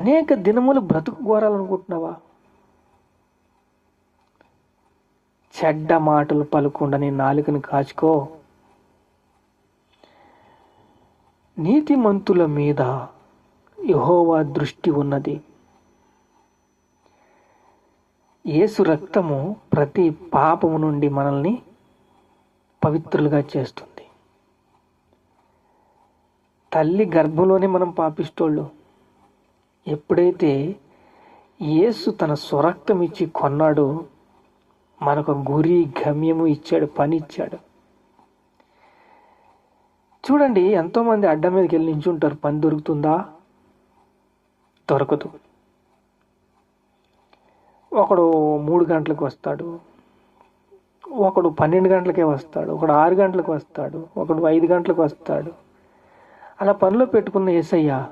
అనేక దినములు బ్రతుకు కోరాలనుకుంటున్నావా? చెడ్డ మాటలు పలుకుండా నీ నాలుకని కాచుకో. నీతిమంతుల మీద యహోవా దృష్టి ఉన్నది. యేసు రక్తము ప్రతి పాపము నుండి మనల్ని పవిత్రులుగా చేస్తుంది. తల్లి గర్భంలోనే మనం పాపిస్తోళ్ళు. ఎప్పుడైతే యేసు తన స్వరక్తం ఇచ్చి కొన్నాడో మనకు గురి గమ్యము ఇచ్చాడు పని ఇచ్చాడు చూడండి ఎంతోమంది అడ్డ మీదకి వెళ్ళి నించుంటారు. పని దొరుకుతుందా? దొరకదు. ఒకడు మూడు గంటలకు వస్తాడు. ఒకడు పన్నెండు గంటలకే వస్తాడు. ఒకడు ఆరు గంటలకు వస్తాడు. ఒకడు ఐదు గంటలకు వస్తాడు. అలా పనిలో పెట్టుకున్న ఏసయ్యా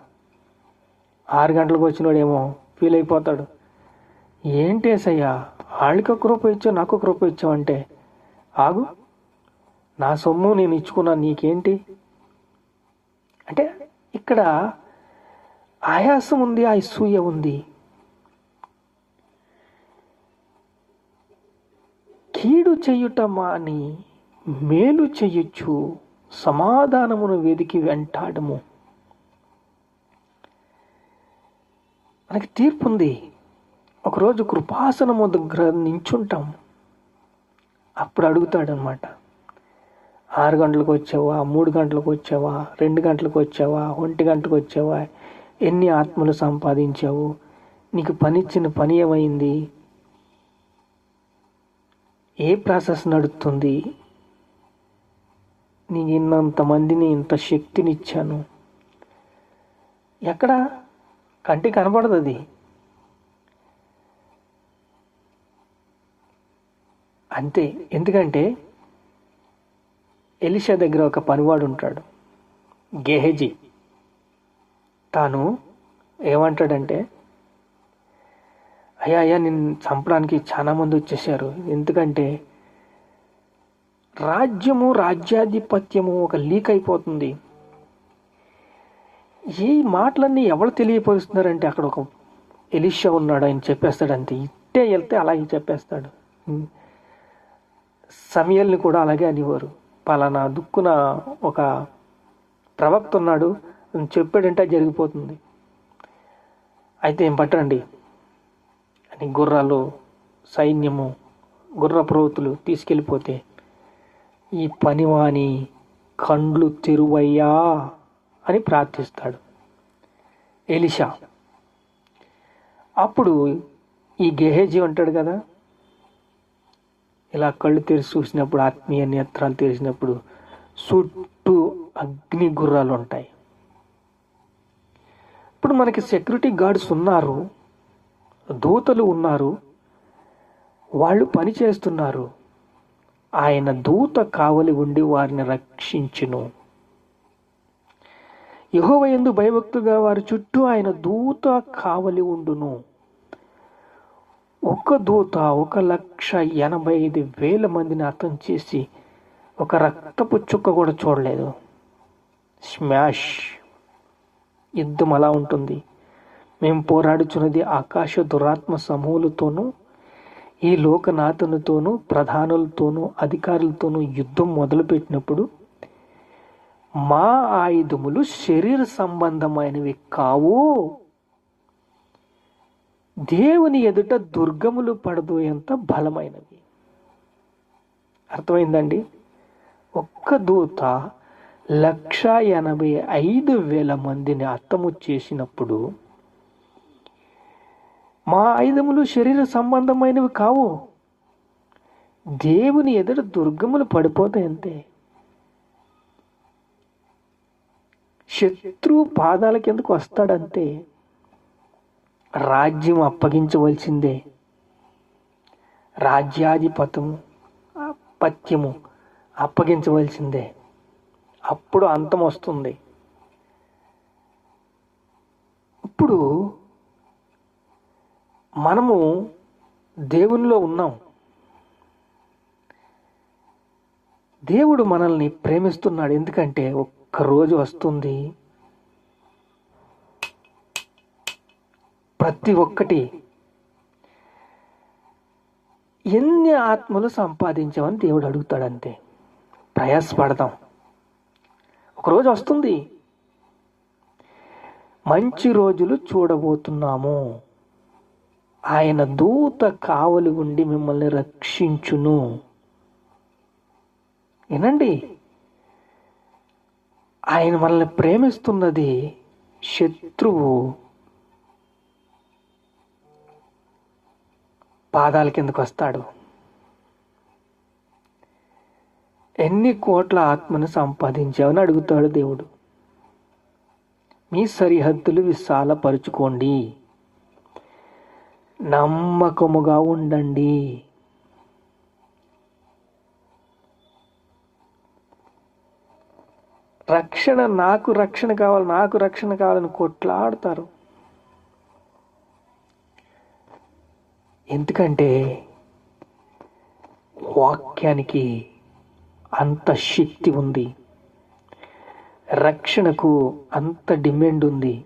ఆరు గంటలకు వచ్చినోడేమో ఫీల్ అయిపోతాడు. ఏంటి వాళ్ళకి ఒక రూపాయి ఇచ్చావు నాకు ఒక రూపాయి ఇచ్చావు అంటే? ఆగు. నా సొమ్ము నేను ఇచ్చుకున్నా నీకేంటి? అంటే ఇక్కడ ఆయాసం ఉంది ఆ ఇసూయ ఉంది. కీడు చెయ్యుట మాని మేలు చెయ్యొచ్చు సమాధానమును వెదికి వెంటాడము. మనకి తీర్పు ఉంది. ఒకరోజు కృపాసనము దగ్గర నించుంటాం అప్పుడు అడుగుతాడనమాట. ఆరు గంటలకు వచ్చావా? మూడు గంటలకు వచ్చావా? రెండు గంటలకు వచ్చావా? ఒంటి గంటకు వచ్చావా? ఎన్ని ఆత్మలు సంపాదించావు? నీకు పనిచ్చిన పని ఏమైంది? ఏ ప్రాసెస్ నడుస్తుంది నీకు ఇన్నంత మందిని ఇంత శక్తినిచ్చాను. ఎక్కడ కంటి కనపడదు అది అంతే ఎందుకంటే ఎలిషా దగ్గర ఒక పనివాడు ఉంటాడు గెహజీ. తాను ఏమంటాడంటే అయ్యా అయ్యా నేను చంపడానికి చాలా మంది వచ్చేసారు ఎందుకంటే రాజ్యము రాజ్యాధిపత్యము ఒక లీక్ అయిపోతుంది. ఈ మాటలన్నీ ఎవరు తెలియపరుస్తున్నారంటే అక్కడ ఒక ఎలిషా ఉన్నాడు ఆయన చెప్పేస్తాడు అంతే. ఇట్టే వెళ్తే అలాగే చెప్పేస్తాడు. సమయల్ని కూడా అలాగే అనేవారు. పలానా దుక్కున ఒక ప్రవక్త ఉన్నాడు అని చెప్పాడంటే జరిగిపోతుంది. అయితే ఏం పట్టండి? అని గుర్రాలు సైన్యము గుర్ర ప్రవృత్తులు తీసుకెళ్ళిపోతే ఈ పనివాని కండ్లు తెరువయ్యా అని ప్రార్థిస్తాడు. ఎలిషా అప్పుడు ఈ గెహేజీ ఉంటాడు కదా? ఇలా కళ్ళు తెరిచి చూసినప్పుడు ఆత్మీయ నేత్రాలు తెరిచినప్పుడు చుట్టూ అగ్ని గుర్రాలు ఉంటాయి. ఇప్పుడు మనకి సెక్యూరిటీ గార్డ్స్ ఉన్నారు దూతలు ఉన్నారు వాళ్ళు పని చేస్తున్నారు. ఆయన దూత కావలి ఉండి వారిని రక్షించును. యహోవ ఎందు భయభక్తుగా వారి చుట్టూ ఆయన దూత కావలి ఉండును. ఒక దూత ఒక లక్ష ఎనభై ఐదు వేల మందిని అర్థం చేసి ఒక రక్తపు చుక్క కూడా చూడలేదు. స్మాష్! యుద్ధం అలా ఉంటుంది. మేము పోరాడుచున్నది ఆకాశ దురాత్మ సమూహలతోనూ ఈ లోకనాథునితోనూ ప్రధానులతోనూ అధికారులతోనూ యుద్ధం మొదలుపెట్టినప్పుడు మా ఆయుధములు శరీర సంబంధమైనవి కావు. దేవుని ఎదుట దుర్గములు పడదు ఎంత బలమైనవి. అర్థమైందండి? ఒక్క దూత లక్ష ఎనభై ఐదు వేల మందిని అత్తము చేసినప్పుడు మా ఆయుధములు శరీర సంబంధమైనవి కావు. దేవుని ఎదుట దుర్గములు పడిపోతాయి అంతే శత్రువు పాదాల కిందకు వస్తాడంటే రాజ్యం అప్పగించవలసిందే. రాజ్యాధిపతము పత్యము అప్పగించవలసిందే. అప్పుడు అంతం వస్తుంది. ఇప్పుడు మనము దేవునిలో ఉన్నాం. దేవుడు మనల్ని ప్రేమిస్తున్నాడు. ఎందుకంటే ఒక్కరోజు వస్తుంది. ప్రతి ఒక్కటి ఎన్ని ఆత్మలు సంపాదించామని దేవుడు అడుగుతాడంతే. ప్రయాసపడదాం ఒకరోజు వస్తుంది. మంచి రోజులు చూడబోతున్నాము. ఆయన దూత కావలి ఉండి మిమ్మల్ని రక్షించును. వినండి ఆయన మనల్ని ప్రేమిస్తున్నది శత్రువు. పాదాల కిందకు వస్తాడు. ఎన్ని కోట్ల ఆత్మను సంపాదించావని అడుగుతాడు దేవుడు. మీ సరిహద్దులు విశాలపరుచుకోండి. నమ్మకముగా ఉండండి. రక్షణ నాకు రక్షణ కావాలి నాకు రక్షణ కావాలని కొట్లాడతారు. ఎందుకంటే వాక్యానికి అంత శక్తి ఉంది. రక్షణకు అంత డిమాండ్ ఉంది.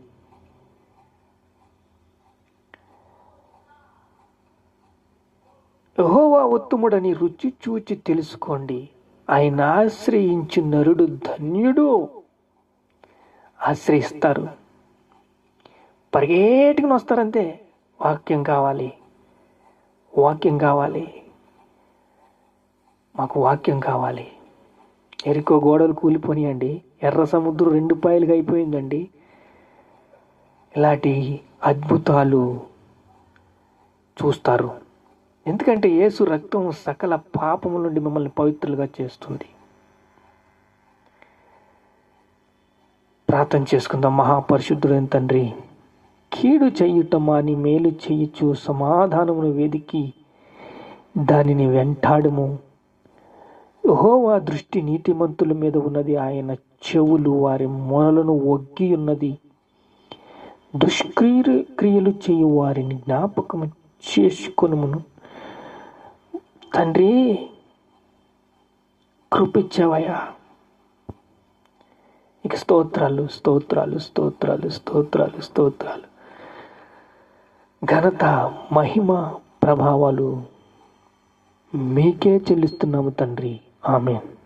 యహోవా ఉత్తముడని రుచి చూచి తెలుసుకోండి. ఆయన ఆశ్రయించు నరుడు ధన్యుడు. ఆశ్రయిస్తారు. పరిగేటుకుని వస్తారంతే. వాక్యం కావాలి. వాక్యం కావాలి. మాకు వాక్యం కావాలి. ఎరుకో గోడలు కూలిపోనియండి. ఎర్ర సముద్రం రెండు పాయలుగా అయిపోయిందండి. ఇలాంటి అద్భుతాలు చూస్తారు. ఎందుకంటే యేసు రక్తం సకల పాపముల నుండి మిమ్మల్ని పవిత్రులుగా చేస్తుంది. ప్రార్థన చేసుకుందాం. మహాపరిశుద్ధుడైన తండ్రి కీడు చెయ్యుట మాని మేలు చెయ్యచ్చు సమాధానమును వెదికి దానిని వెంటాడము. యెహోవా దృష్టి నీతిమంతుల మీద ఉన్నది. ఆయన చెవులు వారి మొనలను ఒగ్గి ఉన్నది దుష్క్రియ క్రియలు చేయు వారిని జ్ఞాపకము చేసుకొనుమును. తండ్రి కృపిచ్చావయ్యా ఇక స్తోత్రాలు స్తోత్రాలు స్తోత్రాలు స్తోత్రాలు స్తోత్రాలు. ఘనత మహిమ ప్రభావాలు మీకే చెల్లిస్తున్నాము తండ్రి. ఆమెన్.